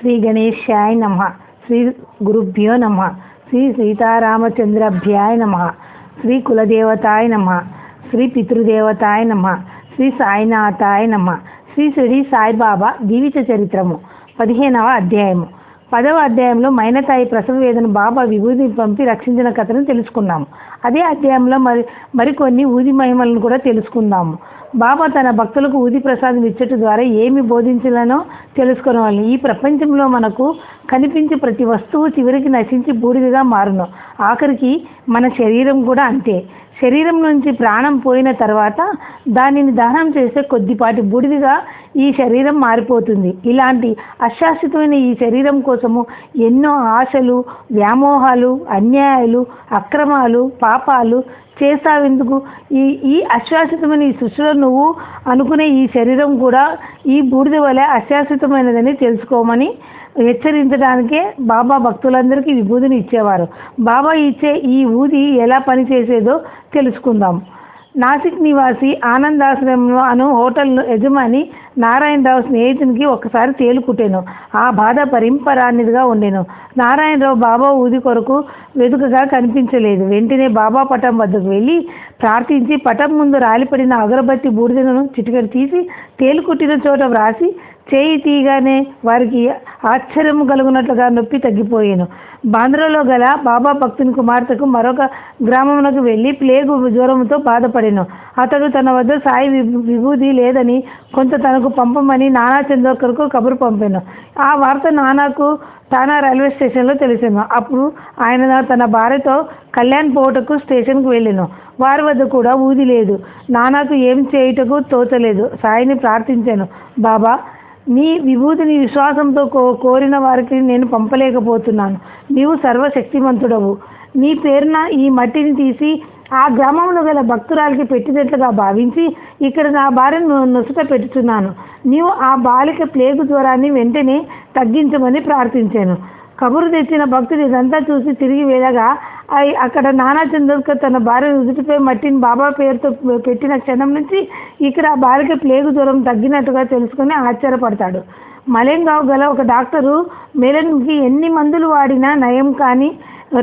శ్రీ గణేశాయ నమ. శ్రీ గురుభ్యో నమ. శ్రీ సీతారామచంద్రభ్యాయ నమ. శ్రీ కులదేవతాయ నమ. శ్రీ పితృదేవతాయ నమ. శ్రీ సాయినాథాయ నమ. శ్రీ శ్రీ సాయిబాబా జీవిత చరిత్రము. పదిహేనవ అధ్యాయము. పదవ అధ్యాయంలో మైనతాయి ప్రసవ వేదన బాబా విభూతి పంపి రక్షించిన కథను తెలుసుకున్నాము. అదే అధ్యాయంలో మరి మరికొన్ని ఊది మహిమలను కూడా తెలుసుకుందాము. బాబా తన భక్తులకు ఊది ప్రసాదం ఇచ్చట ద్వారా ఏమి బోధించాలనో తెలుసుకోవాలి ఈ ప్రపంచంలో మనకు కనిపించే ప్రతి వస్తువు చివరికి నశించి బూడిదగా మారును. ఆఖరికి మన శరీరం కూడా అంతే. శరీరం నుంచి ప్రాణం పోయిన తర్వాత దానిని దహనం చేస్తే కొద్దిపాటి బూడిదిగా ఈ శరీరం మారిపోతుంది. ఇలాంటి అశాశ్వతమైన ఈ శరీరం కోసము ఎన్నో ఆశలు వ్యామోహాలు అన్యాయాలు అక్రమాలు పాపాలు చేస్తావెందుకు? ఈ ఈ అశాశ్వతమైన ఈ సృష్టిలో నువ్వు అనుకునే ఈ శరీరం కూడా ఈ బూడిద వలె అశాశ్వతమైనదని తెలుసుకోమని హెచ్చరించడానికే బాబా భక్తులందరికీ విభూతిని ఇచ్చేవారు. బాబా ఇచ్చే ఈ ఊది ఎలా పనిచేసేదో తెలుసుకుందాం. నాసిక్ నివాసి ఆనందాశ్రమంలో అను హోటల్ యజమాని నారాయణరావు స్నేహితునికి ఒకసారి తేలుకుట్టాను. ఆ బాధ పరింపరానిదిగా ఉండేను. నారాయణరావు బాబా ఊది కొరకు వెతుకగా కనిపించలేదు. వెంటనే బాబా పటం వద్దకు వెళ్ళి ప్రార్థించి పటం ముందు రాలిపడిన అగరబత్తి బూడిదను చిటికెడు తీసి తేలుకుట్టిన చోట వ్రాసి చేయి తీయగానే వారికి ఆశ్చర్యము కలుగునట్లుగా నొప్పి తగ్గిపోయాను. బాంద్రాలో గల బాబా భక్తుని కుమార్తెకు మరొక గ్రామమునకు వెళ్ళి ప్లేగు జ్వరంతో బాధపడాను. అతడు తన వద్ద సాయి విభూ- విభూది లేదని కొంత తనకు పంపమని నానా చందోకర్కు కబురు పంపాను. ఆ వార్త నానాకు తానా రైల్వే స్టేషన్లో తెలిసాను. అప్పుడు ఆయన తన భార్యతో కళ్యాణ్ పోటకు స్టేషన్కు వెళ్ళాను. వారి వద్ద కూడా ఊది లేదు. నానాకు ఏం చేయుటకు తోచలేదు. సాయిని ప్రార్థించాను. బాబా నీ విభూతిని విశ్వాసంతో కో కోరిన వారికి నేను పంపలేకపోతున్నాను. నీవు సర్వశక్తిమంతుడవు. నీ పేరున ఈ మట్టిని తీసి ఆ గ్రామంలో గల భక్తురాలికి పెట్టినట్లుగా భావించి ఇక్కడ నా భార్యను నొసుట పెట్టుచున్నాను. నీవు ఆ బాలిక ప్లేగు జ్వరాన్ని వెంటనే తగ్గించమని ప్రార్థించాను. కబురు తెచ్చిన భక్తుడు ఇదంతా చూసి తిరిగి వెళ్ళగా అక్కడ నానా చంద్రకర్ తన భార్య నుదుటిపై మట్టిని బాబా పేరుతో పెట్టిన క్షణం నుంచి ఇక్కడ ఆ భార్యకి ప్లేగు జ్వరం తగ్గినట్టుగా తెలుసుకొని ఆశ్చర్యపడతాడు. మలెంగావ్ గల ఒక డాక్టరు మెలన్కి ఎన్ని మందులు వాడినా నయం కానీ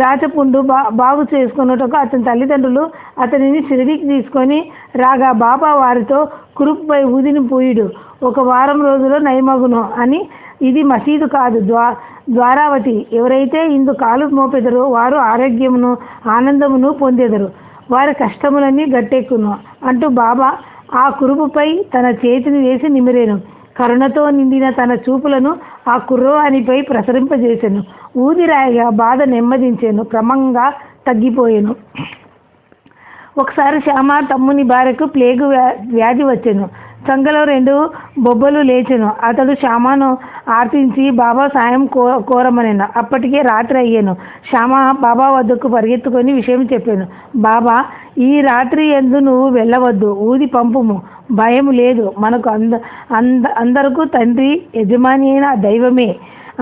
రాచపుండు బా బాగు చేసుకున్నట్టుగా అతని తల్లిదండ్రులు అతనిని షిరిడికి తీసుకొని రాగా బాబా వారితో కురుపుపై ఊదిని పోయిడు. ఒక వారం రోజుల్లో నయమగును అని ఇది మసీదు కాదు. ద్వా ద్వారావతి. ఎవరైతే ఇందు కాలు మోపెదరో వారు ఆరోగ్యమును ఆనందమును పొందెదరు. వారి కష్టములన్నీ గట్టెక్కును. అంటూ బాబా ఆ కురుపుపై తన చేతిని వేసి నిమిరేను. కరుణతో నిండిన తన చూపులను ఆ కుర్రవానిపై ప్రసరింపజేశాను ఊదిరాయిగా బాధ నెమ్మదించాను. క్రమంగా తగ్గిపోయాను. ఒకసారి శ్యామ తమ్ముని భార్యకు ప్లేగు వ్యా- వ్యాధి వచ్చాను. సంగలో రెండు బొబ్బలు లేచెను. అతడు శ్యామను ఆర్తించి బాబా సాయం కో కోరమనేను. అప్పటికే రాత్రి అయ్యాను. శ్యామ బాబా వద్దకు పరిగెత్తుకొని విషయం చెప్పాను. బాబా ఈ రాత్రి ఎందు నువ్వు వెళ్ళవద్దు. ఊది పంపుము. భయం లేదు. మనకు అంద అంద అందరకు తండ్రి యజమాని అయిన దైవమే.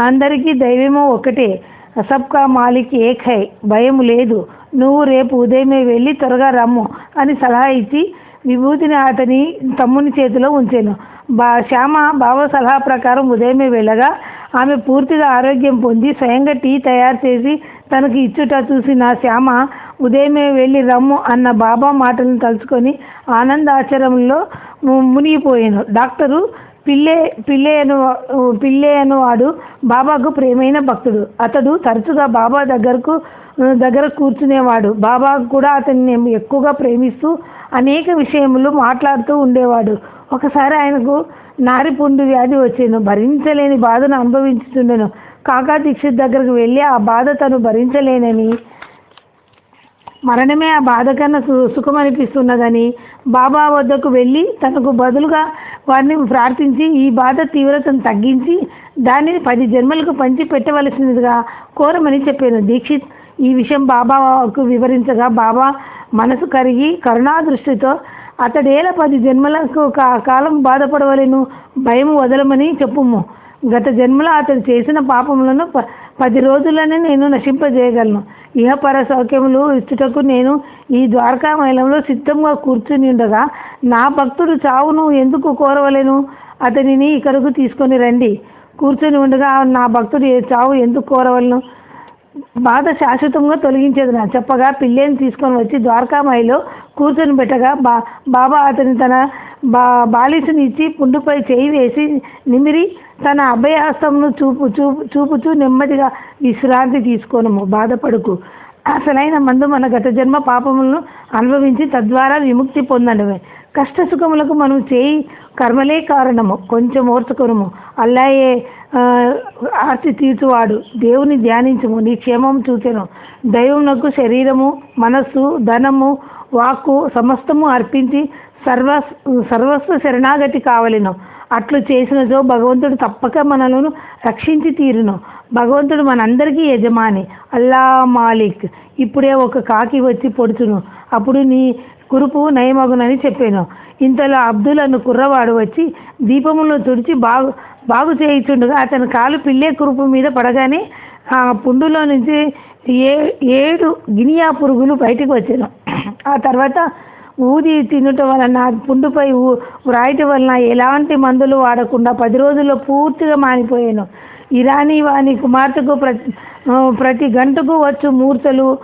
అందరికీ దైవము ఒకటే. సబ్కా మాలిక్ ఏక్ హై. భయం లేదు. నువ్వు రేపు ఉదయమే వెళ్ళి త్వరగా రమ్ము అని సలహా ఇచ్చి విభూతిని అతని తమ్ముని చేతిలో ఉంచాను. బా శ్యామ బావ సలహా ప్రకారం ఉదయమే వెళ్ళగా ఆమె పూర్తిగా ఆరోగ్యం పొంది స్వయంగా టీ తయారు చేసి తనకు ఇచ్చుట చూసి నా శ్యామ ఉదయమే వెళ్ళి రమ్ము అన్న బాబా మాటలను తలుచుకొని ఆనంద ఆచరణలో మునిగిపోయాను. డాక్టరు పిల్లే పిల్లే అను పిల్లే అనువాడు బాబాకు ప్రేమైన భక్తుడు. అతడు తరచుగా బాబా దగ్గరకు దగ్గర కూర్చునేవాడు. బాబా కూడా అతన్ని ఎక్కువగా ప్రేమిస్తూ అనేక విషయములు మాట్లాడుతూ ఉండేవాడు. ఒకసారి ఆయనకు నారిపుండు వ్యాధి వచ్చాను భరించలేని బాధను అనుభవించుతుండెను కాకా దీక్షిత్ దగ్గరకు వెళ్ళి ఆ బాధ తను భరించలేనని మరణమే ఆ బాధ కన్నా సు సుఖమనిపిస్తున్నదని బాబా వద్దకు వెళ్ళి తనకు బదులుగా వారిని ప్రార్థించి ఈ బాధ తీవ్రతను తగ్గించి దానిని పది జన్మలకు పంచి పెట్టవలసినదిగా కోరమని చెప్పాను. దీక్షిత్ ఈ విషయం బాబాకు వివరించగా బాబా మనసు కరిగి కరుణా దృష్టితో అతడేల పది జన్మలకు కాలం బాధపడవలేను భయం వదలమని చెప్పుము. గత జన్మలో అతడు చేసిన పాపములను ప పది రోజులనే నేను నశింపజేయగలను. ఇహపర సౌఖ్యములు ఇచ్చుటకు నేను ఈ ద్వారకా మైలంలో సిద్ధంగా కూర్చుని ఉండగా నా భక్తుడు చావును ఎందుకు కోరవలేను? అతనిని ఇక్కడకు తీసుకొని రండి. కూర్చొని ఉండగా నా భక్తుడు చావు ఎందుకు కోరవలను? బాధ శాశ్వతంగా తొలగించేది నా. చెప్పగా పిల్లేని తీసుకొని వచ్చి ద్వారకామాయిలో కూర్చొని పెట్టగా బా బాబా అతని తన బా బాలిసుని ఇచ్చి పుండుపై చేయి వేసి నిమిరి తన అభయాస్తమును చూపు చూపు చూపుతూ నెమ్మదిగా విశ్రాంతి తీసుకోనము. బాధపడుకు. అసలైన మందు మన గత జన్మ పాపములను అనుభవించి తద్వారా విముక్తి పొందడమే. కష్ట సుఖములకు మనం చేయి కర్మలే కారణము. కొంచెం ఓర్చుకొనుము. అల్లాయే ఆర్తి తీర్చువాడు. దేవుని ధ్యానించుము నీ క్షేమం చూచెను. దైవమునకు శరీరము మనస్సు ధనము వాక్కు సమస్తము అర్పించి సర్వ సర్వస్వ శరణాగతి కావలెను. అట్లు చేసినచో భగవంతుడు తప్పక మనలను రక్షించి తీరును. భగవంతుడు మనందరికీ యజమాని అల్లా మాలిక్. ఇప్పుడే ఒక కాకి వచ్చి పొడుచును. అప్పుడు నీ కురుపు నయమగునని చెప్పాను. ఇంతలో అబ్దుల్ అను కుర్రవాడు వచ్చి దీపములను తుడిచి బాగు బాగు చేయిచుండగా అతని కాలు పిల్లే కురుపు మీద పడగానే ఆ పుండులో నుంచి ఏ ఏడు గినియా పురుగులు బయటకు వచ్చాను. ఆ తర్వాత ఊది తినటం వలన పుండుపై ఊ- వ్రాయటం వలన ఎలాంటి మందులు వాడకుండా పది రోజుల్లో పూర్తిగా మానిపోయాను. ఇరానీ వాని కుమార్తెకు ప్రతి ప్రతి గంటకు వచ్చు మూర్తలు.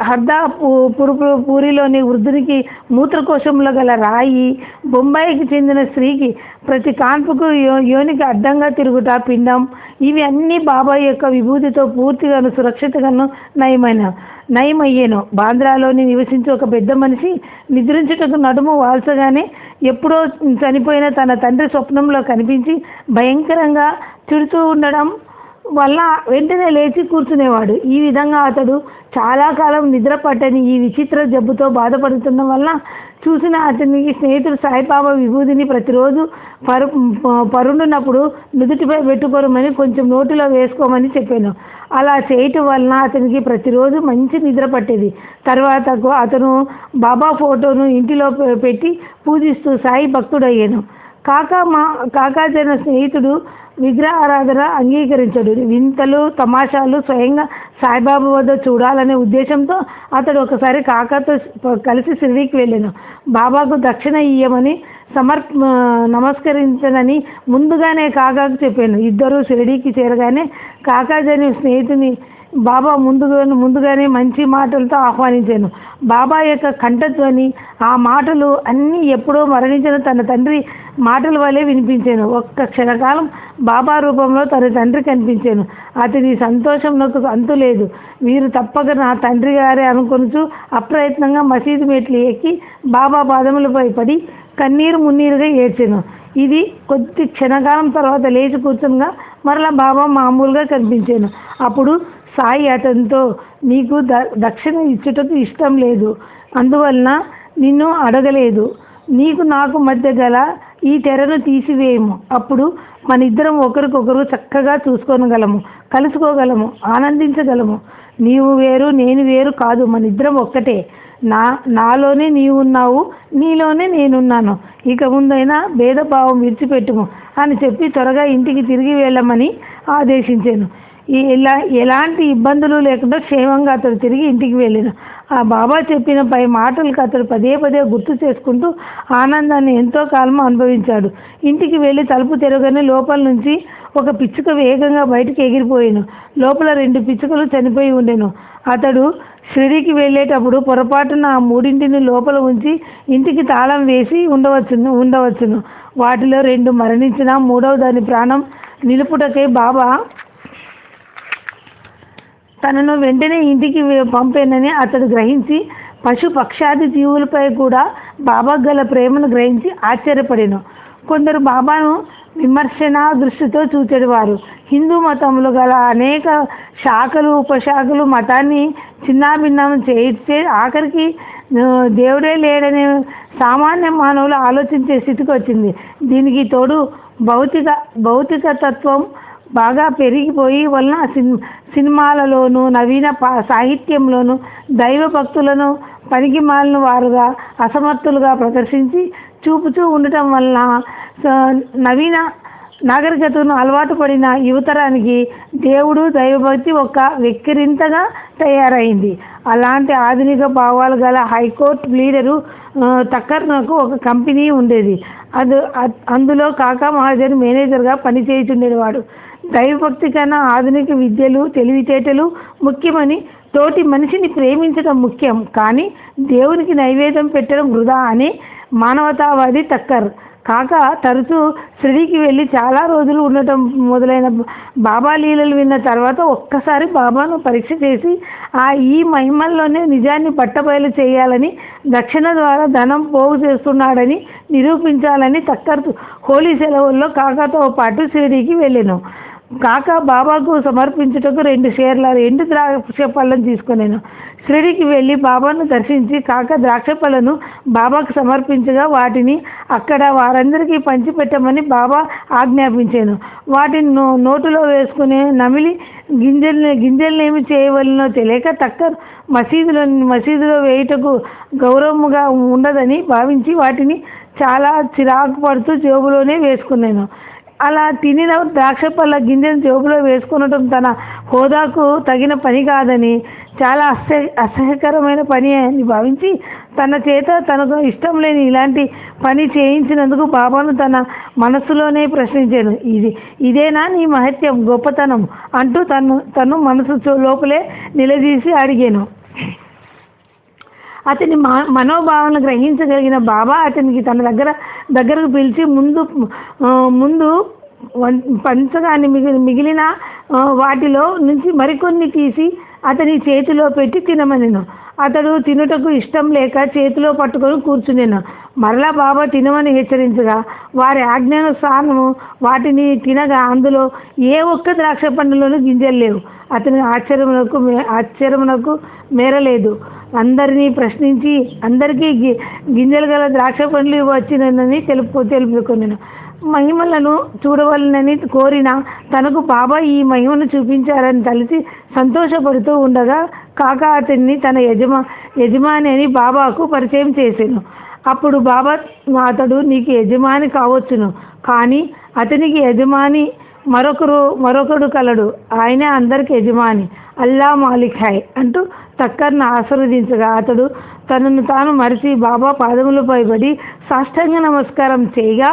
హర్దా పురుపు పూరిలోని వృద్ధునికి మూత్రకోశంలో గల రాయి. బొంబాయికి చెందిన స్త్రీకి ప్రతి కాన్పుకు యో- యోనికి అడ్డంగా తిరుగుట పిండం. ఇవి అన్నీ బాబాయ్ యొక్క విభూతితో పూర్తిగాను సురక్షితగాను నయమైన నయమయ్యాను. బాంద్రాలోని నివసించే ఒక పెద్ద మనిషి నిద్రించుటకు నడుము వాల్చగానే ఎప్పుడో చనిపోయిన తన తండ్రి స్వప్నంలో కనిపించి భయంకరంగా తిడుతూ ఉండడం వల్ల వెంటనే లేచి కూర్చునేవాడు. ఈ విధంగా అతడు చాలా కాలం నిద్ర పట్టని ఈ విచిత్ర జబ్బుతో బాధపడుతుండడం వల్ల చూసిన అతనికి స్నేహితుడు సాయిబాబా విభూతిని ప్రతిరోజు పరు పరుండునప్పుడు నుదుటిపై పెట్టుకోరమని కొంచెం నోటిలో వేసుకోమని చెప్పాను. అలా చేయటం వలన అతనికి ప్రతిరోజు మంచి నిద్ర పట్టేది. తర్వాత అతను బాబా ఫోటోను ఇంటిలో పెట్టి పూజిస్తూ సాయి భక్తుడయ్యాను. కాకా మా కాకా కాకాజన స్నేహితుడు విగ్రహ ఆరాధన అంగీకరించడు. వింతలు తమాషాలు స్వయంగా సాయిబాబా వద్ద చూడాలనే ఉద్దేశంతో అతడు ఒకసారి కాకతో కలిసి షిరిడీకి వెళ్ళాను. బాబాకు దక్షిణ ఇయ్యమని సమర్ నమస్కరించనని ముందుగానే కాకాకు చెప్పాను. ఇద్దరు షిరిడీకి చేరగానే కాకాజని స్నేహితుని బాబా ముందుగా ముందుగానే మంచి మాటలతో ఆహ్వానించాను. బాబా యొక్క కంఠధ్వని ఆ మాటలు అన్నీ ఎప్పుడో మరణించిన తన తండ్రి మాటల వలె వినిపించాను. ఒక్క క్షణకాలం బాబా రూపంలో తన తండ్రి కనిపించాను. అతని సంతోషం నాకు అంతు లేదు. వీరు తప్పక నా తండ్రి గారే అనుకొనుచు అప్రయత్నంగా మసీదు మెట్లు ఎక్కి బాబా పాదములపై పడి కన్నీరు మున్నీరుగా ఏడ్చాను. ఇది కొద్ది క్షణకాలం తర్వాత లేచి కూర్చుండగా మరలా బాబా మామూలుగా కనిపించాను. అప్పుడు సాయి అతనితో నీకు ద దక్షిణ ఇచ్చుటకు ఇష్టం లేదు. అందువలన నిన్ను అడగలేదు. నీకు నాకు మధ్య గల ఈ తెరను తీసివేయము. అప్పుడు మన ఇద్దరం ఒకరికొకరు చక్కగా చూసుకోగలము కలుసుకోగలము ఆనందించగలము. నీవు వేరు నేను వేరు కాదు మన ఇద్దరం ఒక్కటే. నా నాలోనే నీవున్నావు నీలోనే నేనున్నాను. ఇక ముందైనా భేదభావం విడిచిపెట్టుము అని చెప్పి త్వరగా ఇంటికి తిరిగి వెళ్ళమని ఆదేశించాను. ఎలా ఇలా ఎలాంటి ఇబ్బందులు లేకుండా క్షేమంగా అతడు తిరిగి ఇంటికి వెళ్ళిన. ఆ బాబా చెప్పిన పై మాటలకు అతడు పదే పదే గుర్తు చేసుకుంటూ ఆనందాన్ని ఎంతో కాలం అనుభవించాడు. ఇంటికి వెళ్ళి తలుపు తెరవగానే లోపల నుంచి ఒక పిచ్చుక వేగంగా బయటికి ఎగిరిపోయాను. లోపల రెండు పిచ్చుకలు చనిపోయి ఉండెను. అతడు షిరికి వెళ్ళేటప్పుడు పొరపాటున ఆ మూడింటిని లోపల ఉంచి ఇంటికి తాళం వేసి ఉండవచ్చును ఉండవచ్చును. వాటిలో రెండు మరణించిన మూడవ దాని ప్రాణం నిలుపుటకై బాబా తనను వెంటనే ఇంటికి పంపానని పంపేనని అతడు గ్రహించి పశు పక్షాది జీవులపై కూడా బాబా గల ప్రేమను గ్రహించి ఆశ్చర్యపడిను. కొందరు బాబాను విమర్శన దృష్టితో చూచేవారు హిందూ మతంలో గల అనేక శాఖలు ఉపశాఖలు మతాన్ని చిన్నాభిన్నం చేయిస్తే ఆఖరికి దేవుడే లేడని సామాన్య మానవులు ఆలోచించే స్థితికి వచ్చింది. దీనికి తోడు భౌతిక భౌతిక తత్వం బాగా పెరిగిపోయి వలన సినిమాలలోనూ నవీన పా సాహిత్యంలోను దైవ భక్తులను పనికిమాలిన వారుగా అసమర్థులుగా ప్రదర్శించి చూపుతూ ఉండటం వలన నవీన నాగరికతను అలవాటు పడిన యువతరానికి దేవుడు దైవభక్తి ఒక వెక్కిరింతగా తయారైంది. అలాంటి ఆధునిక భావాలు గల హైకోర్టు లీడరు తక్కర్నకు ఒక కంపెనీ ఉండేది. అది అందులో కాకా మహాజన్ మేనేజర్గా పనిచేయుచుండేవాడు. దైవభక్తి కన్నా ఆధునిక విద్యలు తెలివితేటలు ముఖ్యమని తోటి మనిషిని ప్రేమించడం ముఖ్యం. కానీ దేవునికి నైవేద్యం పెట్టడం వృధా అని మానవతావాది తక్కర్. కాక తరచూ షిరిడీకి వెళ్ళి చాలా రోజులు ఉండటం మొదలైన బాబా లీలలు విన్న తర్వాత ఒక్కసారి బాబాను పరీక్ష చేసి ఆ ఈ మహిమల్లోనే నిజాన్ని పట్టబయలు చేయాలని దక్షిణ ద్వారా ధనం పోగు చేస్తున్నాడని నిరూపించాలని తక్కర్ హోలీ సెలవుల్లో కాకాతో పాటు షిరిడీకి వెళ్ళాను. కాక బాబాకు సమర్పించుటకు రెండు షేర్ల రెండు ద్రాక్ష పళ్ళను తీసుకున్నాను షిరిడికి వెళ్ళి బాబాను దర్శించి కాక ద్రాక్ష పళ్ళను బాబాకు సమర్పించగా వాటిని అక్కడ వారందరికీ పంచిపెట్టమని బాబా ఆజ్ఞాపించాను. వాటిని నో నోటులో వేసుకునే నమిలి గింజల్ని గింజలనేమి చేయవలనో తెలియక తక్క మసీదులో మసీదులో వేయుటకు గౌరవముగా ఉండదని భావించి వాటిని చాలా చిరాకు పడుతూ జేబులోనే వేసుకున్నాను. అలా తినిన ద్రాక్ష పళ్ళ గింజను జోబులో వేసుకునటం తన హోదాకు తగిన పని కాదని చాలా అసహ్య అసహ్యకరమైన పని అని భావించి తన చేత తనకు ఇష్టం లేని ఇలాంటి పని చేయించినందుకు బాబాను తన మనసులోనే ప్రశ్నించాను. ఇది ఇదేనా నీ మహత్యం గొప్పతనం? అంటూ తను తను మనసు చో- లోపలే నిలదీసి అడిగాను. అతని మనోభావాలను మనోభావన గ్రహించగలిగిన బాబా అతనికి తన దగ్గర దగ్గరకు పిలిచి ముందు ముందు పంచగాని మిగిలి మిగిలిన వాటిలో నుంచి మరికొన్ని తీసి అతని చేతిలో పెట్టి తినమనెను. అతడు తినుటకు ఇష్టం లేక చేతిలో పట్టుకొని కూర్చునేను. మరలా బాబా తినమని హెచ్చరించగా వారి ఆజ్ఞానుసారము వాటిని తినగా అందులో ఏ ఒక్క ద్రాక్ష పండులోనూ గింజలు లేవు. అతని ఆశ్చర్యమునకు ఆశ్చర్యమునకు మేరలేదు అందరినీ ప్రశ్నించి అందరికీ గి- గింజలు గల ద్రాక్ష పండ్లు వచ్చినని తెలుపు తెలుపుకున్నాను. మహిమలను చూడవలనని కోరిన తనకు బాబా ఈ మహిమను చూపించారని తలిసి సంతోషపడుతూ ఉండగా కాక అతన్ని తన యజమా యజమాని అని బాబాకు పరిచయం చేశాను. అప్పుడు బాబా అతడు నీకు యజమాని కావచ్చును కానీ అతనికి యజమాని మరొకరు మరొకడు కలడు. ఆయనే అందరికి యజమాని. అల్లా మాలిక్ హాయ్ అంటూ తక్కర్ను ఆశీర్వదించగా అతడు తనను తాను మరిచి బాబా పాదములపై పడి సాష్టాంగ నమస్కారం చేయగా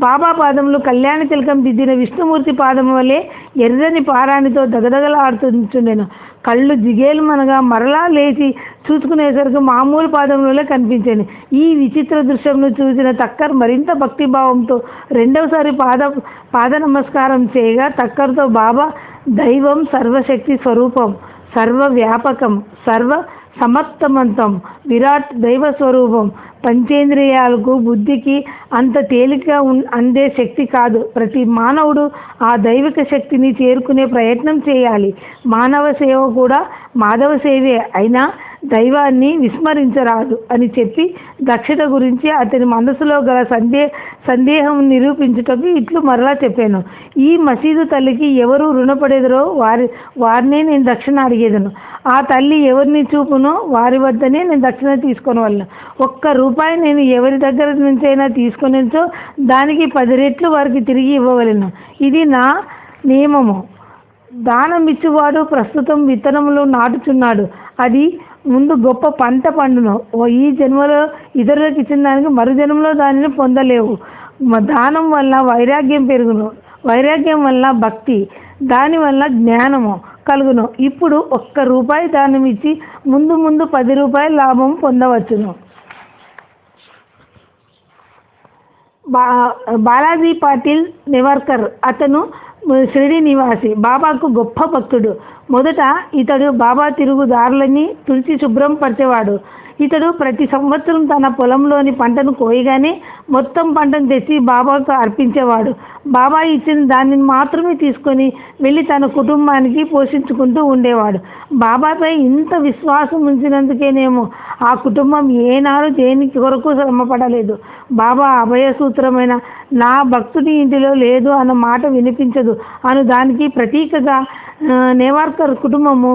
బాబా పాదములు కళ్యాణ తిలకం దిద్దిన విష్ణుమూర్తి పాదము వలె ఎర్రని పారాణితో దగదగలాడుతుండెను. కళ్ళు జిగేలుమనగా మరలా లేచి చూసుకునేసరికి మామూలు పాదములలో కనిపించాను. ఈ విచిత్ర దృశ్యంను చూసిన తక్కర్ మరింత భక్తిభావంతో రెండవసారి పాద పాద నమస్కారం చేయగా తక్కర్తో బాబా దైవం సర్వశక్తి స్వరూపం. సర్వ వ్యాపకం సర్వ సమర్థవంతం విరాట్ దైవ స్వరూపం. పంచేంద్రియాలకు బుద్ధికి అంత తేలిక ఉన్- అందే శక్తి కాదు. ప్రతి మానవుడు ఆ దైవిక శక్తిని చేరుకునే ప్రయత్నం చేయాలి. మానవ సేవ కూడా మాధవ సేవే. అయినా దైవాన్ని విస్మరించరాదు అని చెప్పి దక్షత గురించి అతని మనసులో గల సందే సందేహం నిరూపించుటకు ఇట్లు మరలా చెప్పాను. ఈ మసీదు తల్లికి ఎవరు రుణపడేదరో వారి వారినే నేను దక్షిణ అడిగేదను. ఆ తల్లి ఎవరిని చూపునో వారి వద్దనే నేను దక్షిణ తీసుకొని వాళ్ళను ఒక్క రూపాయి నేను ఎవరి దగ్గర నుంచైనా తీసుకునించో దానికి పది రెట్లు వారికి తిరిగి ఇవ్వగలను ఇది నా నియమము. దానం ఇచ్చువాడు ప్రస్తుతం విత్తనములు నాటుచున్నాడు. అది ముందు గొప్ప పంట పండును. ఓ ఈ జన్మలో ఇతరులకు ఇచ్చిన దానికి మరు జన్మలో దానిని పొందలేవు. దానం వల్ల వైరాగ్యం పెరుగును. వైరాగ్యం వల్ల భక్తి దాని వల్ల జ్ఞానము కలుగును. ఇప్పుడు ఒక్క రూపాయి దానం ఇచ్చి ముందు ముందు పది రూపాయల లాభం పొందవచ్చును. బా బాలాజీ పాటిల్ నెవర్కర్ అతను షిరిడి నివాసి బాబాకు గొప్ప భక్తుడు. మొదట ఇతడు బాబా తిరుగుదారులని తుడిచి శుభ్రం పరిచేవాడు. ఇతడు ప్రతి సంవత్సరం తన పొలంలోని పంటను కోయగానే మొత్తం పంటను తెచ్చి బాబాకు అర్పించేవాడు. బాబా ఇచ్చిన దానిని మాత్రమే తీసుకొని వెళ్ళి తన కుటుంబానికి పోషించుకుంటూ ఉండేవాడు. బాబాపై ఇంత విశ్వాసం ఉంచినందుకేనేమో ఆ కుటుంబం ఏనాడు దేనికి కొరకు శ్రమపడలేదు. బాబా అభయ సూత్రమైన నా భక్తుడి ఇంటిలో లేదు అన్న మాట వినిపించదు అను దానికి ప్రతీకగా నేవార్కర్ కుటుంబము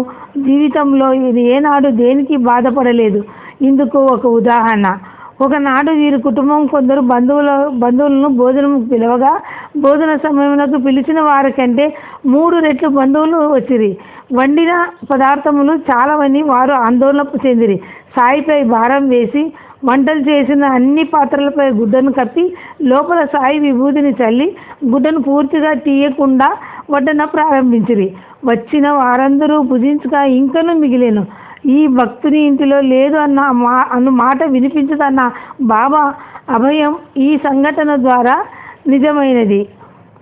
జీవితంలో ఇది ఏనాడు దేనికి బాధపడలేదు. ఇందుకు ఒక ఉదాహరణ. ఒకనాడు వీరి కుటుంబం కొందరు బంధువుల బంధువులను భోజనం పిలవగా భోజన సమయమునకు పిలిచిన వారికంటే మూడు రెట్లు బంధువులు వచ్చిరి. వండిన పదార్థములు చాలావని వారు ఆందోళన చెందిరి. సాయిపై భారం వేసి వంటలు చేసిన అన్ని పాత్రలపై గుడ్డను కప్పి లోపల సాయి విభూతిని చల్లి గుడ్డను పూర్తిగా తీయకుండా వడ్డన ప్రారంభించిరి. వచ్చిన వారందరూ భుజించగా ఇంకను మిగిలేను. ఈ భక్తుని ఇంటిలో లేదు అన్న మా అన్న మాట వినిపించదన్న బాబా అభయం ఈ సంఘటన ద్వారా నిజమైనది.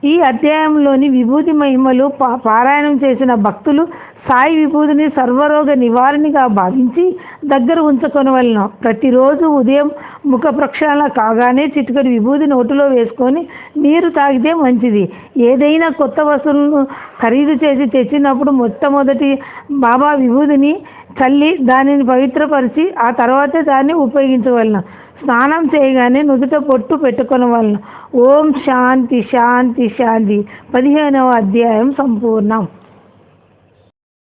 ఈ అధ్యాయంలోని విభూతి మహిమలు పారాయణం చేసిన భక్తులు సాయి విభూతిని సర్వరోగ నివారణగా భావించి దగ్గర ఉంచుకొనవలను. ప్రతిరోజు ఉదయం ముఖ ప్రక్షాళన కాగానే చిటికడి విభూతి నోటిలో వేసుకొని నీరు తాగితే మంచిది. ఏదైనా కొత్త వస్తువులను ఖరీదు చేసి తెచ్చినప్పుడు మొట్టమొదటి బాబా విభూతిని చల్లి దానిని పవిత్రపరిచి ఆ తర్వాతే దాన్ని ఉపయోగించవలను. స్నానం చేయగానే నుదుట పొట్టు పెట్టుకొనవలను. ఓం శాంతి శాంతి శాంతి. పదిహేనవ అధ్యాయం సంపూర్ణం.